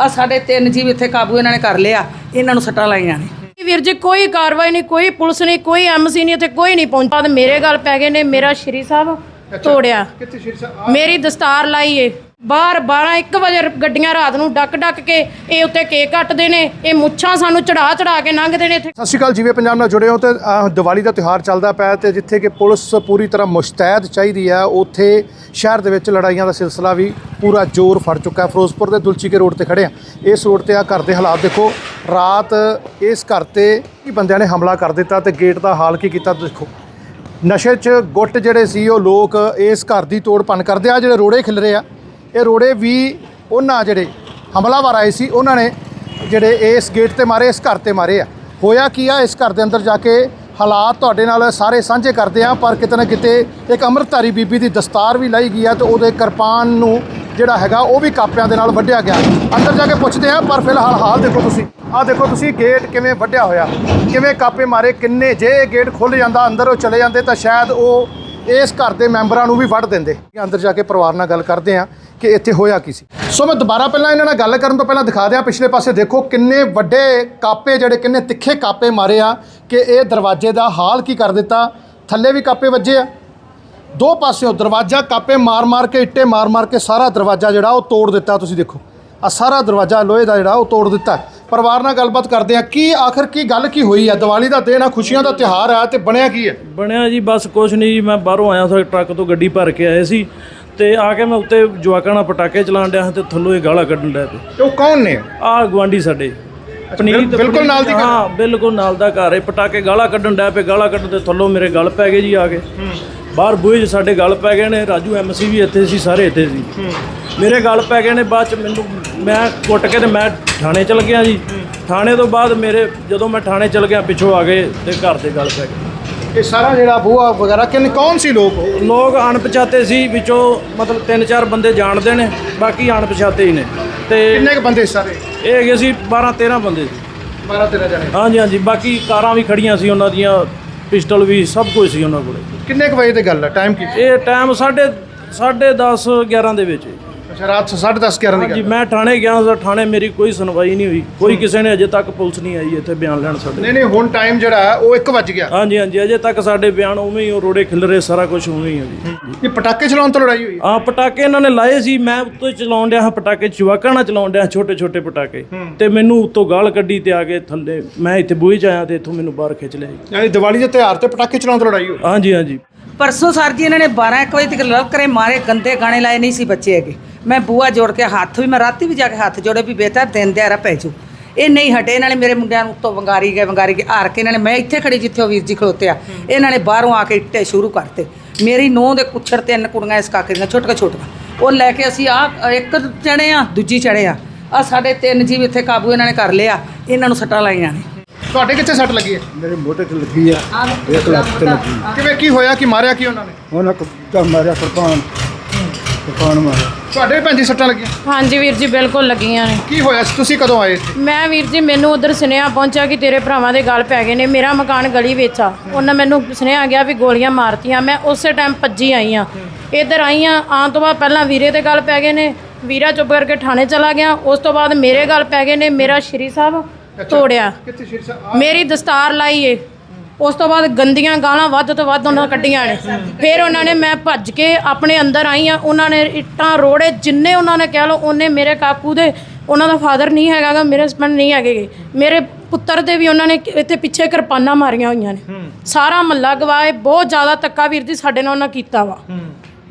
ਆ ਸਾਡੇ ਤਿੰਨ ਜੀਵ ਇੱਥੇ ਕਾਬੂ ਇਹਨਾਂ ਨੇ ਕਰ ਲਿਆ ਇਹਨਾਂ ਨੂੰ ਸੱਟਾਂ ਲਾਈਆਂ ਨੇ। ਵੀਰ ਜੀ ਕੋਈ ਕਾਰਵਾਈ ਨਹੀਂ ਕੋਈ ਪੁਲਿਸ ਨਹੀਂ ਕੋਈ ਐਮਸੀ ਨਹੀਂ ਇੱਥੇ ਕੋਈ ਨਹੀਂ ਪਹੁੰਚਾ ਤੇ ਮੇਰੇ ਗੱਲ ਪੈ ਗਏ ਨੇ ਮੇਰਾ ਸ਼੍ਰੀ ਸਾਹਿਬ ਤੋੜਿਆ। ਕਿੱਥੇ ਸ਼ੀਰ ਸਾਹਿਬ? ਮੇਰੀ ਦਸਤਾਰ ਲਾਈ ਏ। ਬਾਹਰ 12 1 ਵਜੇ ਗੱਡੀਆਂ ਰਾਤ ਨੂੰ ਡੱਕ ਡੱਕ ਕੇ ਇਹ ਉੱਤੇ ਕੇਕ ਕੱਟਦੇ ਨੇ ਇਹ ਮੁੱਛਾਂ ਸਾਨੂੰ ਚੜਾ ਚੜਾ ਕੇ ਲੰਘਦੇ ਨੇ ਇੱਥੇ। ਸਤਿ ਸ਼੍ਰੀ ਅਕਾਲ ਜਿਵੇਂ ਪੰਜਾਬ ਨਾਲ ਜੁੜੇ ਹੋ ਤੇ ਅਹ, ਦੀਵਾਲੀ ਦਾ ਤਿਉਹਾਰ ਚੱਲਦਾ ਪਿਆ ਤੇ ਜਿੱਥੇ ਕਿ ਪੁਲਿਸ ਪੂਰੀ ਤਰ੍ਹਾਂ ਮੁਸ਼ਤੈਦ ਚਾਹੀਦੀ ਹੈ ਉੱਥੇ ਸ਼ਹਿਰ ਦੇ ਵਿੱਚ ਲੜਾਈਆਂ ਦਾ ਸਿਲਸਿਲਾ ਵੀ ਪੂਰਾ ਜ਼ੋਰ ਫੜ ਚੁੱਕਾ ਹੈ। ਫਿਰੋਜ਼ਪੁਰ ਦੇ ਦੁਲਚੀ ਕੇ ਰੋਡ ਤੇ ਖੜੇ ਆ ਇਸ ਰੋਡ ਤੇ ਆ ਘਰ ਦੇ ਹਾਲਾਤ ਦੇਖੋ। ਰਾਤ ਇਸ ਘਰ ਤੇ ਕੀ ਬੰਦਿਆਂ ਨੇ ਹਮਲਾ ਕਰ ਦਿੱਤਾ ਤੇ ਗੇਟ ਦਾ ਹਾਲ ਕੀ ਕੀਤਾ ਦੇਖੋ। ਨਸ਼ੇ 'ਚ ਗੁੱਟ ਜਿਹੜੇ ਸੀ ਉਹ ਲੋਕ ਇਸ ਘਰ ਦੀ ਤੋੜ ਭੰਨ ਕਰਦੇ ਆ ਜਿਹੜੇ ਰੋੜੇ ਖਿਲ ਰਹੇ ਆ। ਇਹ ਰੋੜੇ ਵੀ ਉਹਨਾਂ ਜਿਹੜੇ ਹਮਲਾਵਰ ਆਏ ਸੀ, ਉਹਨਾਂ ਨੇ ਜਿਹੜੇ ਇਸ ਗੇਟ ਤੇ ਮਾਰੇ, ਇਸ ਘਰ ਤੇ ਮਾਰੇ ਆ। ਹੋਇਆ ਕੀ ਆ, ਇਸ ਘਰ ਦੇ ਅੰਦਰ ਜਾ ਕੇ ਹਾਲਾਤ ਤੁਹਾਡੇ ਨਾਲ ਸਾਰੇ ਸਾਂਝੇ ਕਰਦੇ ਆ, ਪਰ ਕਿਤੇ ਨਾ ਕਿਤੇ ਇੱਕ ਅੰਮ੍ਰਿਤਧਾਰੀ ਬੀਬੀ ਦੀ ਦਸਤਾਰ ਵੀ ਲਾਈ ਗਈ ਆ ਤੇ ਉਹਦੇ ਕਿਰਪਾਨ ਨੂੰ ਜਿਹੜਾ ਹੈਗਾ ਉਹ ਵੀ ਕਾਪਿਆਂ ਦੇ ਨਾਲ ਵੱਢਿਆ ਗਿਆ। ਅੰਦਰ ਜਾ ਕੇ ਪੁੱਛਦੇ ਆ, ਪਰ ਫਿਲਹਾਲ ਹਾਲ ਦੇਖੋ ਤੁਸੀਂ। ਆਹ ਦੇਖੋ ਤੁਸੀਂ ਗੇਟ ਕਿਵੇਂ ਵੱਢਿਆ ਹੋਇਆ? ਕਿਵੇਂ ਕਾਪੇ ਮਾਰੇ, ਕਿੰਨੇ ਜੇ ਇਹ ਗੇਟ ਖੁੱਲ ਜਾਂਦਾ, ਅੰਦਰ ਉਹ ਚਲੇ ਜਾਂਦੇ, ਤਾਂ ਸ਼ਾਇਦ ਉਹ ਇਸ ਘਰ ਦੇ ਮੈਂਬਰਾਂ ਨੂੰ ਵੀ ਵੱਢ ਦਿੰਦੇ। ਅੰਦਰ ਜਾ ਕੇ ਪਰਿਵਾਰ ਨਾਲ ਗੱਲ ਕਰਦੇ ਆ ਕਿ ਇੱਥੇ ਹੋਇਆ ਕੀ ਸੀ। ਸੋ ਮੈਂ ਦੁਬਾਰਾ ਪਹਿਲਾਂ ਇਹਨਾਂ ਨਾਲ ਗੱਲ ਕਰਨ ਤੋਂ ਪਹਿਲਾਂ ਦਿਖਾ ਦਿਆਂ, ਪਿਛਲੇ ਪਾਸੇ ਦੇਖੋ ਕਿੰਨੇ ਵੱਡੇ ਕਾਪੇ ਜਿਹੜੇ, ਕਿੰਨੇ ਤਿੱਖੇ ਕਾਪੇ ਮਾਰੇ ਆ ਕਿ ਇਹ ਦਰਵਾਜ਼ੇ ਦਾ ਹਾਲ ਕੀ ਕਰ ਦਿੱਤਾ। ਥੱਲੇ ਵੀ ਕਾਪੇ ਵੱਜੇ ਆ। ਦੋ ਪਾਸਿਓਂ ਦਰਵਾਜ਼ਾ, ਕਾਪੇ ਮਾਰ-ਮਾਰ ਕੇ, ਇੱਟੇ ਮਾਰ-ਮਾਰ ਕੇ ਸਾਰਾ ਦਰਵਾਜ਼ਾ ਜਿਹੜਾ ਉਹ ਤੋੜ ਦਿੱਤਾ ਤੁਸੀਂ ਦੇਖੋ। ਆ ਸਾਰਾ ਦਰਵਾਜ਼ਾ ਲੋਹੇ ਦਾ ਜਿਹੜਾ ਉਹ ਤੋੜ ਦਿੱਤਾ। ਪਰਿਵਾਰ ਨਾਲ ਗੱਲਬਾਤ ਕਰਦੇ ਆ ਕੀ ਆਖਰ ਕੀ ਗੱਲ ਕੀ ਹੋਈ ਆ? ਦੀਵਾਲੀ ਦਾ ਦਿਨ ਆ ਖੁਸ਼ੀਆਂ ਦਾ ਤਿਉਹਾਰ ਆ ਤੇ ਬਣਿਆ ਕੀ ਹੈ ਬਣਿਆ ਜੀ ਬਸ ਕੁਛ ਨਹੀਂ ਜੀ ਮੈਂ ਬਾਹਰੋਂ ਆਇਆ ਸੀ ਟਰੱਕ ਤੋਂ ਗੱਡੀ ਭਰ ਕੇ ਆਏ ਸੀ ਤੇ ਆ ਕੇ ਮੈਂ ਉੱਤੇ ਜਵਾਕਾਂ ਨਾਲ ਪਟਾਕੇ ਚਲਾਉਣ ਡਿਆ ਤੇ ਥੱਲੋਂ ਇਹ ਗਾਲਾਂ ਕੱਢਣ ਡਿਆ ਪਏ ਤੇ ਉਹ ਕੌਣ ਨੇ? ਆਹ ਗਵਾਂਢੀ ਸਾਡੇ। ਬਿਲ- ਬਿਲਕੁਲ ਨਾਲ ਦੀ? ਹਾਂ ਬਿਲਕੁਲ ਨਾਲ ਦਾ ਘਰ ਹੈ। ਪਟਾਕੇ ਗਾਲਾਂ ਕੱਢਣ ਡਿਆ ਪਏ ਗਾਲਾਂ ਕੱਢਣ ਤੇ ਥੱਲੋਂ ਮੇਰੇ ਗਲ ਪੈ ਗਏ ਜੀ ਆ ਕੇ। ਬਾਹਰ ਬੂਹੇ 'ਚ ਸਾਡੇ ਗਲ ਪੈ ਗਏ ਨੇ ਰਾਜੂ ਐਮਸੀ ਵੀ ਇੱਥੇ ਸੀ ਸਾਰੇ ਇੱਥੇ ਸੀ। ਮੇਰੇ ਗਲ ਪੈ ਗਏ ਨੇ ਬਾਅਦ ਚ ਮੈਨੂੰ ਮੈਂ ਕੁੱਟ ਕੇ ਤੇ ਮੈਂ ਥਾਣੇ ਚਲ ਗਿਆ ਜੀ। ਥਾਣੇ ਤੋਂ ਬਾਅਦ ਮੇਰੇ ਜਦੋਂ ਮੈਂ ਥਾਣੇ ਚਲ ਗਿਆ ਪਿੱਛੋਂ ਆ ਗਏ ਤੇ ਘਰ ਦੇ ਗਲ ਪੈ ਗਏ। ਇਹ ਸਾਰਾ ਜਿਹੜਾ ਬੂਆ ਵਗੈਰਾ ਕਿੰਨ ਕੌਣ ਸੀ ਲੋਕ? ਲੋਕ ਅਣਪਛਾਤੇ ਸੀ ਵਿੱਚੋਂ ਮਤਲਬ ਤਿੰਨ ਚਾਰ ਬੰਦੇ ਜਾਣਦੇ ਨੇ ਬਾਕੀ ਅਣਪਛਾਤੇ ਹੀ ਨੇ। ਤੇ ਕਿੰਨੇ ਕੁ ਬੰਦੇ ਸਾਰੇ? ਇਹ ਹੈਗੇ ਸੀ 12 13 ਬੰਦੇ ਸੀ। 12 13 ਜਣੇ। ਹਾਂਜੀ ਹਾਂਜੀ ਬਾਕੀ ਕਾਰਾਂ ਵੀ ਖੜੀਆਂ ਸੀ ਉਹਨਾਂ ਦੀਆਂ ਪਿਸਟਲ ਵੀ ਸਭ ਕੁਝ ਸੀ ਉਹਨਾਂ ਕੋਲੇ। ਕਿੰਨੇ ਕੁ ਵਜੇ ਦੀ ਗੱਲ ਹੈ ਟਾਈਮ ਕੀ ਇਹ ਟਾਈਮ ਸਾਢੇ ਸਾਢੇ 10 11 ਦੇ ਵਿੱਚ। ਅੱਛਾ ਰਾਤ 10:30 11 ਦੀ ਹਾਂਜੀ ਗੱਲ ਮੈਂ ਥਾਣੇ ਗਿਆ ਤਾਂ ਥਾਣੇ ਮੇਰੀ ਕੋਈ ਸੁਣਵਾਈ ਨਹੀਂ ਹੋਈ। ਕੋਈ ਕਿਸੇ ਨੇ ਅਜੇ ਤੱਕ ਪੁਲਿਸ ਨਹੀਂ ਆਈ ਇੱਥੇ ਬਿਆਨ ਲੈਣ ਸਾਡੇ ਨਹੀਂ ਨਹੀਂ ਹੁਣ ਟਾਈਮ ਜਿਹੜਾ ਹੈ ਉਹ 1 ਵੱਜ ਗਿਆ। ਹਾਂਜੀ ਹਾਂਜੀ ਅਜੇ ਤੱਕ ਸਾਡੇ ਬਿਆਨ ਉਵੇਂ ਹੀ ਉਹ ਰੋੜੇ ਖਿਲਰੇ ਸਾਰਾ ਕੁਝ ਉਵੇਂ ਹੀ ਆ ਜੀ। ਇਹ ਪਟਾਕੇ ਚਲਾਉਣ ਤੋਂ ਲੜਾਈ ਹੋਈ ਆ ਪਟਾਕੇ ਇਹਨਾਂ ਨੇ ਲਾਏ ਸੀ ਮੈਂ ਉੱਤੋਂ ਚਲਾਉਣ ਡਿਆ ਹਾਂ ਪਟਾਕੇ ਚਵਾਕਾਂ ਨਾਲ ਚਲਾਉਣ ਡਿਆ ਛੋਟੇ ਛੋਟੇ ਪਟਾਕੇ ਤੇ ਮੈਨੂੰ ਉੱਤੋਂ ਗਾਲ ਕੱਢੀ ਤੇ ਆ ਕੇ ਥੱਲੇ ਮੈਂ ਇੱਥੇ ਬੂਹੇ 'ਚ ਆਇਆ ਤੇ ਇੱਥੋਂ ਮੈਨੂੰ ਬਾਹਰ ਖਿੱਚ ਲਿਆ ਜੀ। ਯਾਨੀ ਦੀਵਾਲੀ ਦੇ ਤਿਉਹਾਰ ਤੇ ਪਟਾਕੇ ਚਲਾਉਣ ਤੋਂ ਲੜਾਈ ਹੋਈ। ਹਾਂਜੀ ਹਾਂਜੀ। ਪਰਸੋਂ ਸਰ ਜੀ ਇਹਨਾਂ ਨੇ 12 ਇੱਕ ਵਜੇ ਤੱਕ ਲਵ ਕਰੇ ਮਾਰੇ ਗੰਦੇ ਗਾਣੇ ਲਾਏ ਨਹੀਂ ਸੀ ਬੱਚੇ ਹੈਗੇ। ਮੈਂ ਬੂਆ ਜੋੜ ਕੇ ਹੱਥ ਵੀ ਮੈਂ ਰਾਤੀ ਵੀ ਜਾ ਕੇ ਹੱਥ ਜੋੜੇ ਵੀ ਬੇਟਾ ਦਿਨ ਦਿਹਾੜਾ ਪੈ ਜੂ। ਇਹ ਨਹੀਂ ਹਟੇ ਇਹਨਾਂ ਨੇ ਮੇਰੇ ਮੁੰਡਿਆਂ ਨੂੰ ਉੱਤੋਂ ਵੰਗਾਰੀ ਗਏ ਵੰਗਾਰੀ ਗਏ ਹਾਰ ਕੇ ਇਹਨਾਂ ਨੇ ਮੈਂ ਇੱਥੇ ਖੜੀ ਜਿੱਥੇ ਉਹ ਵੀਰ ਜੀ ਖਲੋਤੇ ਆ। ਇਹਨਾਂ ਨੇ ਬਾਹਰੋਂ ਆ ਕੇ ਇੱਟੇ ਸ਼ੁਰੂ ਕਰਤੇ। ਮੇਰੀ ਨੂੰਹ ਦੇ ਕੁੱਛੜ ਤਿੰਨ ਕੁੜੀਆਂ ਇਸ ਕਾਕੇ ਦੀਆਂ ਛੋਟੀਆਂ ਛੋਟੀਆਂ। ਉਹ ਲੈ ਕੇ ਅਸੀਂ ਆ ਇੱਕ ਚੜੇ ਆ ਦੂਜੀ ਚੜੇ ਆ। ਆ ਸਾਡੇ ਤਿੰਨ ਜੀਵ ਇੱਥੇ ਕਾਬੂ ਇਹਨਾਂ ਨੇ ਕਰ ਲਿਆ ਇਹਨਾਂ ਨੂੰ ਸੱਟਾਂ ਲਾਈਆਂ ਨੇ। ਤੁਹਾਡੇ ਕਿੱਥੇ ਸੱਟ ਲੱਗੀ ਹੈ? ਮੇਰੇ ਮੋਢੇ ਤੇ ਲੱਗੀ ਆ ਇੱਕ ਲੱਖ ਤੇ ਲੱਗੀ। ਕਿਵੇਂ ਕੀ ਹੋਇਆ ਕਿ ਮਾਰਿਆ ਕੀ ਉਹਨਾਂ ਨੇ? ਉਹਨਾਂ ਕੋ ਮਾਰਿਆ ਕਿਰਪਾਨ ਕਿਰਪਾਨ ਮਾਰਿਆ ਤੁਹਾਡੇ ਵੀ ਭੈਣ ਜੀ ਸੱਟਾਂ ਲੱਗੀਆਂ? ਹਾਂਜੀ ਵੀਰ ਜੀ ਬਿਲਕੁਲ ਲੱਗੀਆਂ ਨੇ। ਕੀ ਹੋਇਆ ਸੀ? ਤੁਸੀਂ ਕਦੋਂ ਆਏ ਇੱਥੇ? ਮੈਂ ਵੀਰ ਜੀ ਮੈਨੂੰ ਉਧਰ ਸੁਨੇਹਾ ਪਹੁੰਚਿਆ ਕਿ ਤੇਰੇ ਭਰਾਵਾਂ ਦੇ ਗੱਲ ਪੈ ਗਏ ਨੇ ਮੇਰਾ ਮਕਾਨ ਗਲੀ ਵਿੱਚ ਆ। ਉਹਨਾਂ ਮੈਨੂੰ ਸੁਨੇਹਾ ਗਿਆ ਵੀ ਗੋਲੀਆਂ ਮਾਰਤੀਆਂ ਮੈਂ ਉਸੇ ਟਾਈਮ ਭੱਜੀ ਆਈ ਆ ਇੱਧਰ ਆਈ ਆ ਆਉਣ ਤੋਂ ਬਾਅਦ ਪਹਿਲਾਂ ਵੀਰੇ ਦੇ ਗੱਲ ਪੈ ਗਏ ਨੇ ਵੀਰਾ ਚੁੱਪ ਕਰਕੇ ਥਾਣੇ ਚਲਾ ਗਿਆ। ਉਸ ਤੋਂ ਬਾਅਦ ਮੇਰੇ ਗੱਲ ਪੈ ਗਏ ਨੇ ਮੇਰਾ ਸ਼੍ਰੀ ਸਾਹਿਬ ਤੋੜਿਆ। ਕਿੱਥੇ ਮੇਰੀ ਦਸਤਾਰ ਲਾਈ ਏ। ਉਸ ਤੋਂ ਬਾਅਦ ਗੰਦੀਆਂ ਗਾਲਾਂ ਵੱਧ ਤੋਂ ਵੱਧ ਉਹਨਾਂ ਕੱਢੀਆਂ ਨੇ। ਫਿਰ ਉਹਨਾਂ ਨੇ ਮੈਂ ਭੱਜ ਕੇ ਆਪਣੇ ਅੰਦਰ ਆਈ ਆ ਉਹਨਾਂ ਨੇ ਇੱਟਾਂ ਰੋੜੇ ਜਿੰਨੇ ਉਹਨਾਂ ਨੇ ਕਹਿ ਲਓ ਉਹਨੇ ਮੇਰੇ ਕਾਕੂ ਦੇ ਉਹਨਾਂ ਦਾ ਫਾਦਰ ਨਹੀਂ ਹੈਗਾ ਗਾ, ਮੇਰੇ ਹਸਬੰਡ ਨਹੀਂ ਹੈਗੇ। ਮੇਰੇ ਪੁੱਤਰ ਦੇ ਵੀ ਉਹਨਾਂ ਨੇ ਇੱਥੇ ਪਿੱਛੇ ਕਿਰਪਾਨਾਂ ਮਾਰੀਆਂ ਹੋਈਆਂ ਨੇ। ਸਾਰਾ ਮਹੱਲਾ ਗਵਾਏ ਬਹੁਤ ਜ਼ਿਆਦਾ ਤੱਕਾ ਵੀਰ ਜੀ ਸਾਡੇ ਨਾਲ ਉਹਨਾਂ ਕੀਤਾ ਵਾ।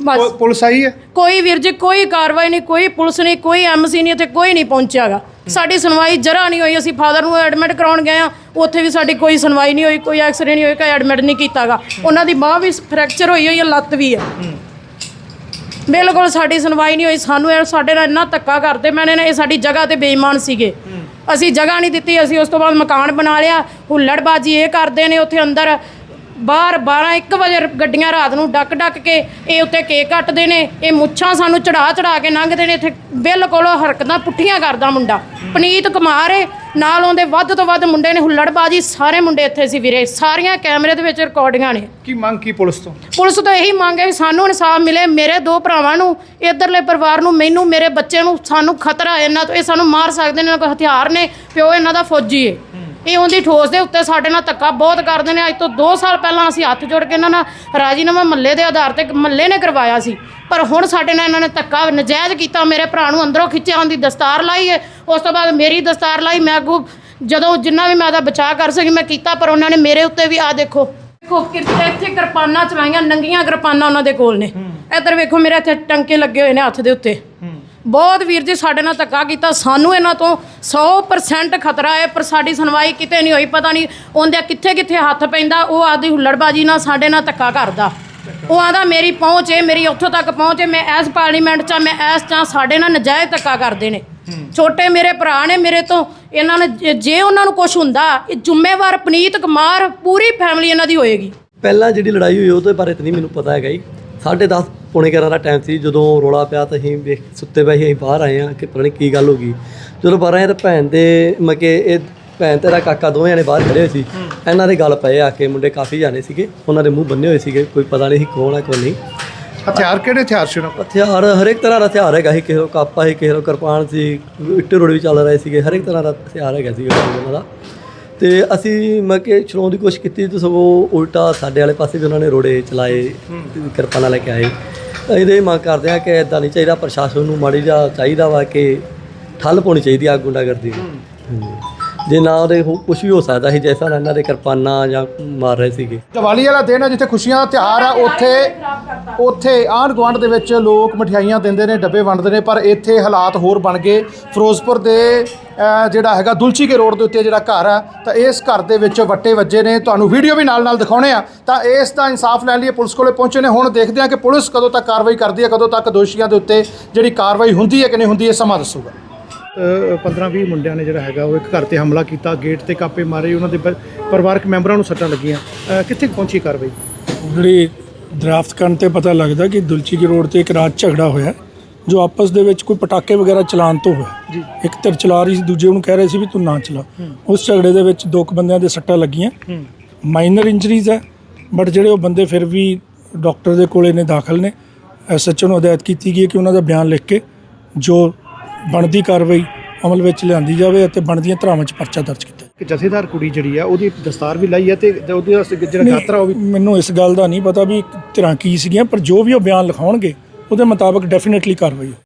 ਬਸ। ਪੁਲਿਸ ਆਈ ਹੈ? ਕੋਈ ਵੀਰ ਜੀ ਕੋਈ ਕਾਰਵਾਈ ਨਹੀਂ ਕੋਈ ਪੁਲਿਸ ਨਹੀਂ ਕੋਈ ਐਮਸੀ ਨਹੀਂ ਇੱਥੇ ਕੋਈ ਨਹੀਂ ਪਹੁੰਚਿਆਗਾ ਸਾਡੀ ਸੁਣਵਾਈ ਜਰਾ ਨਹੀਂ ਹੋਈ, ਅਸੀਂ ਫਾਦਰ ਨੂੰ ਐਡਮਿਟ ਕਰਾਉਣ ਗਏ ਆ ਉੱਥੇ ਵੀ ਸਾਡੀ ਕੋਈ ਸੁਣਵਾਈ ਨਹੀਂ ਹੋਈ, ਕੋਈ ਐਕਸਰੇ ਨਹੀਂ ਹੋਈ, ਕੋਈ ਐਡਮਿਟ ਨਹੀਂ ਕੀਤਾਗਾ। ਉਹਨਾਂ ਦੀ ਬਾਹ ਵੀ ਫ੍ਰੈਕਚਰ ਹੋਈ ਹੋਈ ਹੈ, ਲੱਤ ਵੀ ਹੈ। ਬਿਲਕੁਲ ਸਾਡੀ ਸੁਣਵਾਈ ਨਹੀਂ ਹੋਈ, ਸਾਨੂੰ ਇਹ ਸਾਡੇ ਨਾਲ ਇੰਨਾ ਧੱਕਾ ਕਰਦੇ, ਮੈਨੇ ਨੇ ਇਹ ਸਾਡੀ ਜਗ੍ਹਾ ਤੇ ਬੇਈਮਾਨ ਸੀਗੇ। ਅਸੀਂ ਜਗ੍ਹਾ ਨਹੀਂ ਦਿੱਤੀ, ਅਸੀਂ ਉਸ ਤੋਂ ਬਾਅਦ ਮਕਾਨ ਬਣਾ ਲਿਆ, ਹੁੱਲੜਬਾਜੀ ਇਹ ਕਰਦੇ ਨੇ ਉੱਥੇ ਅੰਦਰ। ਬਾਹਰ 12 1 ਵਜੇ ਗੱਡੀਆਂ ਰਾਤ ਨੂੰ ਡੱਕ ਡੱਕ ਕੇ ਇਹ ਉੱਤੇ ਕੇਕ ਕੱਟਦੇ ਨੇ ਇਹ ਮੁੱਛਾਂ ਸਾਨੂੰ ਚੜਾ ਚੜਾ ਕੇ ਲੰਘਦੇ ਨੇ ਇੱਥੇ ਬਿਲਕੁਲ ਹਰਕਤਾਂ ਪੁੱਠੀਆਂ ਕਰਦਾ ਮੁੰਡਾ। ਪਨੀਤ ਕੁਮਾਰ ਏ ਨਾਲ ਉਹਦੇ ਵੱਧ ਤੋਂ ਵੱਧ ਮੁੰਡੇ ਨੇ ਹੁੱਲੜਬਾਜੀ ਸਾਰੇ ਮੁੰਡੇ ਇੱਥੇ ਸੀ ਵੀਰੇ ਸਾਰੀਆਂ ਕੈਮਰੇ ਦੇ ਵਿੱਚ ਰਿਕਾਰਡਿੰਗਾਂ ਨੇ। ਕੀ ਮੰਗ ਕੀ ਪੁਲਿਸ ਤੋਂ? ਪੁਲਿਸ ਤੋਂ ਇਹੀ ਮੰਗ ਹੈ ਵੀ ਸਾਨੂੰ ਇਨਸਾਫ ਮਿਲੇ ਮੇਰੇ ਦੋ ਭਰਾਵਾਂ ਨੂੰ ਇਧਰਲੇ ਪਰਿਵਾਰ ਨੂੰ ਮੈਨੂੰ ਮੇਰੇ ਬੱਚੇ ਨੂੰ ਸਾਨੂੰ ਖਤਰਾ ਹੈ ਇਹਨਾਂ ਤੋਂ ਇਹ ਸਾਨੂੰ ਮਾਰ ਸਕਦੇ ਨੇ ਇਹਨਾਂ ਕੋਲ ਹਥਿਆਰ ਨੇ ਪਿਓ ਇਹਨਾਂ ਦਾ ਫੌਜੀ ਹੈ ਇਹ ਉਹਦੀ ਠੋਸ ਦੇ ਉੱਤੇ ਸਾਡੇ ਨਾਲ ਧੱਕਾ ਬਹੁਤ ਕਰਦੇ ਨੇ। ਅੱਜ ਤੋਂ 2 ਸਾਲ ਪਹਿਲਾਂ ਅਸੀਂ ਹੱਥ ਜੋੜ ਕੇ ਇਹਨਾਂ ਨਾਲ ਰਾਜੀਨਾਮਾ ਮੱਲੇ ਦੇ ਆਧਾਰ ਤੇ ਮੱਲੇ ਨੇ ਕਰਵਾਇਆ ਸੀ। ਪਰ ਹੁਣ ਸਾਡੇ ਨਾਲ ਇਹਨਾਂ ਨੇ ਧੱਕਾ ਨਜਾਇਜ਼ ਕੀਤਾ ਮੇਰੇ ਭਰਾ ਨੂੰ ਅੰਦਰੋਂ ਖਿੱਚਿਆ ਉਹਦੀ ਦਸਤਾਰ ਲਾਈ ਹੈ। ਉਸ ਤੋਂ ਬਾਅਦ ਮੇਰੀ ਦਸਤਾਰ ਲਾਈ ਮੈਂ ਅੱਗੋਂ ਜਦੋਂ ਜਿੰਨਾ ਵੀ ਮੈਂ ਉਹਦਾ ਬਚਾਅ ਕਰ ਸਕੀ ਮੈਂ ਕੀਤਾ ਪਰ ਉਹਨਾਂ ਨੇ ਮੇਰੇ ਉੱਤੇ ਵੀ ਆ ਦੇਖੋ। ਦੇਖੋ ਕਿ ਇੱਥੇ ਕਿਰਪਾਨਾਂ ਚਲਾਈਆਂ ਨੰਗੀਆਂ ਕਿਰਪਾਨਾਂ ਉਹਨਾਂ ਦੇ ਕੋਲ ਨੇ। ਇੱਧਰ ਵੇਖੋ ਮੇਰੇ ਇੱਥੇ ਟੰਕੇ ਲੱਗੇ ਹੋਏ ਨੇ ਹੱਥ ਦੇ ਉੱਤੇ। ਬਹੁਤ ਵੀਰ ਜੀ ਸਾਡੇ ਨਾਲ ਧੱਕਾ ਕੀਤਾ, ਸਾਨੂੰ ਇਹਨਾਂ ਤੋਂ 100% ਖਤਰਾ ਹੈ, ਪਰ ਸਾਡੀ ਸੁਣਵਾਈ ਕਿਤੇ ਨਹੀਂ ਹੋਈ, ਪਤਾ ਨਹੀਂ ਉਹਦੇ ਕਿੱਥੇ ਕਿੱਥੇ ਹੱਥ ਪੈਂਦਾ, ਉਹ ਆਦੀ ਹੁੱਲੜਬਾਜੀ ਨਾਲ ਸਾਡੇ ਨਾਲ ਧੱਕਾ ਕਰਦਾ। ਉਹ ਆਂਦਾ, ਮੇਰੀ ਪਹੁੰਚ ਹੈ ਮੇਰੀ ਉੱਥੋਂ ਤੱਕ ਪਹੁੰਚ ਹੈ ਮੈਂ ਐਸ ਪਾਰਲੀਮੈਂਟ 'ਚ ਮੈਂ ਐਸ 'ਚ ਸਾਡੇ ਨਾਲ ਨਜਾਇਜ਼ ਧੱਕਾ ਕਰਦੇ ਨੇ। ਛੋਟੇ ਮੇਰੇ ਭਰਾ ਨੇ ਮੇਰੇ ਤੋਂ, ਇਹਨਾਂ ਨੇ ਜੇ- ਉਹਨਾਂ ਨੂੰ ਕੁਝ ਹੁੰਦਾ, ਇਹ ਜ਼ਿੰਮੇਵਾਰ, ਪਨੀਤ ਕੁਮਾਰ, ਪੂਰੀ ਫੈਮਿਲੀ ਇਹਨਾਂ ਦੀ ਹੋਏਗੀ। ਪਹਿਲਾਂ ਜਿਹੜੀ ਲੜਾਈ ਹੋਈ, ਉਹਦੇ ਬਾਰੇ ਤਾਂ ਨਹੀਂ ਮੈਨੂੰ ਪਤਾ ਹੈਗਾ ਜੀ। ਸਾਢੇ ਦਸ ਪੌਣੇ 11 ਦਾ ਟਾਈਮ ਸੀ ਜਦੋਂ ਰੋਲਾ ਪਿਆ ਤਾਂ ਅਸੀਂ ਵੇਖ ਸੁੱਤੇ ਪਏ ਸੀ ਅਸੀਂ ਬਾਹਰ ਆਏ ਆ ਕਿ ਪਤਾ ਨਹੀਂ ਕੀ ਗੱਲ ਹੋ ਗਈ। ਜਦੋਂ ਬਾਹਰ ਆਏ ਤਾਂ ਭੈਣ ਦੇ ਮਕੇ ਇਹ ਭੈਣ ਤੇਰਾ ਕਾਕਾ ਦੋਵੇਂ ਜਣੇ ਬਾਹਰ ਖੜੇ ਹੋਏ ਸੀ। ਇਹਨਾਂ ਦੇ ਗੱਲ ਪਏ ਆ ਕੇ ਮੁੰਡੇ ਕਾਫੀ ਜਾਣੇ ਸੀਗੇ ਉਹਨਾਂ ਦੇ ਮੂੰਹ ਬੰਨੇ ਹੋਏ ਸੀਗੇ ਕੋਈ ਪਤਾ ਨਹੀਂ ਸੀ ਕੌਣ ਆ ਕੋਈ ਨਹੀਂ। ਹਥਿਆਰ ਕਿਹੜੇ ਹਥਿਆਰ ਸੀ ਉਹਨਾਂ ਕੋਲ? ਹਥਿਆਰ ਹਰੇਕ ਤਰ੍ਹਾਂ ਦਾ ਹਥਿਆਰ ਹੈਗਾ ਸੀ ਕਿਸੇ ਕਾਪਾ ਸੀ ਕਿਸੇ ਕੋਲ ਕਿਰਪਾਨ ਸੀ ਇੱਟੇ ਰੋਡ ਵੀ ਚੱਲ ਰਹੇ ਸੀਗੇ ਹਰੇਕ ਤਰ੍ਹਾਂ ਦਾ ਹਥਿਆਰ ਹੈਗਾ ਸੀ ਉਹਨਾਂ ਦਾ। ਤੇ ਅਸੀਂ ਮੈਂ ਕਿ ਛਡਾਉਣ ਦੀ ਕੋਸ਼ਿਸ਼ ਕੀਤੀ ਤੇ ਸਗੋਂ ਉਲਟਾ ਸਾਡੇ ਵਾਲੇ ਪਾਸੇ ਵੀ ਉਹਨਾਂ ਨੇ ਰੋੜੇ ਚਲਾਏ ਕਿਰਪਾਨਾਂ ਲੈ ਕੇ ਆਏ। ਇਹਦੇ ਹੀ ਮੰਗ ਕਰਦੇ ਆ ਕਿ ਇਦਾਂ ਨਹੀਂ ਚਾਹੀਦਾ ਪ੍ਰਸ਼ਾਸਨ ਨੂੰ ਮਾੜੀ ਜਾ ਚਾਹੀਦਾ ਵਾ ਕਿ ਠੱਲ ਪਾਉਣੀ ਚਾਹੀਦੀ ਆ ਗੁੰਡਾਗਰਦੀ ਨੂੰ। ਜੇ ਨਾ ਉਹਦੇ ਕੁਝ ਵੀ ਹੋ ਸਕਦਾ ਸੀ ਜੈਸਾ ਇਹਨਾਂ ਦੇ ਕਿਰਪਾਨਾਂ ਜਾਂ ਮਾਰ ਰਹੇ ਸੀਗੇ। ਦੀਵਾਲੀ ਵਾਲਾ ਦਿਨ ਹੈ ਜਿੱਥੇ ਖੁਸ਼ੀਆਂ ਦਾ ਤਿਉਹਾਰ ਹੈ ਉੱਥੇ ਉੱਥੇ ਆਂਢ ਗੁਆਂਢ ਦੇ ਵਿੱਚ ਲੋਕ ਮਠਿਆਈਆਂ ਦਿੰਦੇ ਨੇ ਡੱਬੇ ਵੰਡਦੇ ਨੇ ਪਰ ਇੱਥੇ ਹਾਲਾਤ ਹੋਰ ਬਣ ਗਏ। ਫਿਰੋਜ਼ਪੁਰ ਦੇ ਜਿਹੜਾ ਹੈਗਾ ਦੁਲਚੀ ਕੇ ਰੋਡ ਦੇ ਉੱਤੇ ਜਿਹੜਾ ਘਰ ਹੈ ਤਾਂ ਇਸ ਘਰ ਦੇ ਵਿੱਚ ਵੱਟੇ ਵੱਜੇ ਨੇ। ਤੁਹਾਨੂੰ ਵੀਡੀਓ ਵੀ ਨਾਲ ਨਾਲ ਦਿਖਾਉਣੇ ਆ। ਤਾਂ ਇਸ ਦਾ ਇਨਸਾਫ ਲੈਣ ਲਈ ਪੁਲਿਸ ਕੋਲੇ ਪਹੁੰਚੇ ਨੇ। ਹੁਣ ਦੇਖਦੇ ਆ ਕਿ ਪੁਲਿਸ ਕਦੋਂ ਤੱਕ ਕਾਰਵਾਈ ਕਰਦੀ ਹੈ ਕਦੋਂ ਤੱਕ ਦੋਸ਼ੀਆਂ ਦੇ ਉੱਤੇ ਜਿਹੜੀ ਕਾਰਵਾਈ ਹੁੰਦੀ ਹੈ ਕਿ ਨਹੀਂ ਹੁੰਦੀ ਇਹ ਸਮਾਂ ਦੱਸੂਗਾ। 15-20 ਮੁੰਡਿਆਂ ਨੇ ਜਿਹੜਾ ਹੈਗਾ ਉਹ ਇੱਕ ਘਰ ਤੇ ਹਮਲਾ ਕੀਤਾ। ਗੇਟ ਤੇ ਕਾਪੇ ਮਾਰੇ ਉਹਨਾਂ ਦੇ ਪਰਿਵਾਰਕ ਮੈਂਬਰਾਂ ਨੂੰ ਸੱਟਾਂ ਲੱਗੀਆਂ। ਕਿੱਥੇ ਪਹੁੰਚੀ ਕਾਰਵਾਈ? ਜਿਹੜੀ ਦਰਾਫਤ ਕਰਨ ਤੇ ਪਤਾ ਲੱਗਦਾ ਕਿ ਦੁਲਚੀ ਕੀ ਰੋਡ ਤੇ ਇੱਕ ਰਾਤ ਝਗੜਾ ਹੋਇਆ। ਜੋ ਆਪਸ ਦੇ ਵਿੱਚ ਕੋਈ ਪਟਾਕੇ ਵਗੈਰਾ ਚਲਾਉਣ ਤੋਂ ਹੋਇਆ। ਜੀ। ਇੱਕ ਧਿਰ ਚਲਾ ਰਹੀ ਸੀ ਦੂਜੇ ਨੂੰ ਕਹਿ ਰਹੇ ਸੀ ਵੀ ਤੂੰ ਨਾ ਚਲਾ। ਉਸ ਝਗੜੇ ਦੇ ਵਿੱਚ ਦੋ ਕੁ ਬੰਦਿਆਂ ਦੇ ਸੱਟਾਂ ਲੱਗੀਆਂ। ਮਾਈਨਰ ਇੰਜਰੀਜ਼ ਹੈ ਬਟ ਜਿਹੜੇ ਉਹ ਬੰਦੇ ਫਿਰ ਵੀ ਡਾਕਟਰ ਦੇ ਕੋਲੇ ਨੇ ਦਾਖਲ ਨੇ। ਐਸਐਚਓ ਨੂੰ ਹਦਾਇਤ ਕੀਤੀ ਗਈ ਹੈ ਕਿ ਉਹਨਾਂ ਦਾ ਬਿਆਨ ਲਿਖ ਕੇ ਜੋ ਬਣਦੀ ਕਾਰਵਾਈ ਅਮਲ ਵਿੱਚ ਲਿਆਂਦੀ ਜਾਵੇ ਅਤੇ ਬਣਦੀਆਂ ਧਾਰਾਵਾਂ 'ਚ ਪਰਚਾ ਦਰਜ ਕੀਤਾ ਜਾਵੇ। ਕਿ ਜਥੇਦਾਰ ਕੁੜੀ ਜਿਹੜੀ ਆ ਉਹਦੀ ਦਸਤਾਰ ਵੀ ਲਾਈ ਹੈ ਤੇ ਉਹਦੇ ਵਾਸਤੇ ਜਿਹੜਾ ਖਾਤਰਾ ਉਹ ਵੀ ਮੈਨੂੰ ਇਸ ਗੱਲ ਦਾ ਨਹੀਂ ਪਤਾ ਵੀ ਧਿਰਾਂ ਕੀ ਸੀਗੀਆਂ ਪਰ ਜੋ ਵੀ ਉਹ ਬਿਆਨ ਲਿਖਾਉਣਗੇ ਉਹਦੇ ਮੁਤਾਬਕ ਡੈਫੀਨਿਟਲੀ ਕਾਰਵਾਈ ਹੋਊ।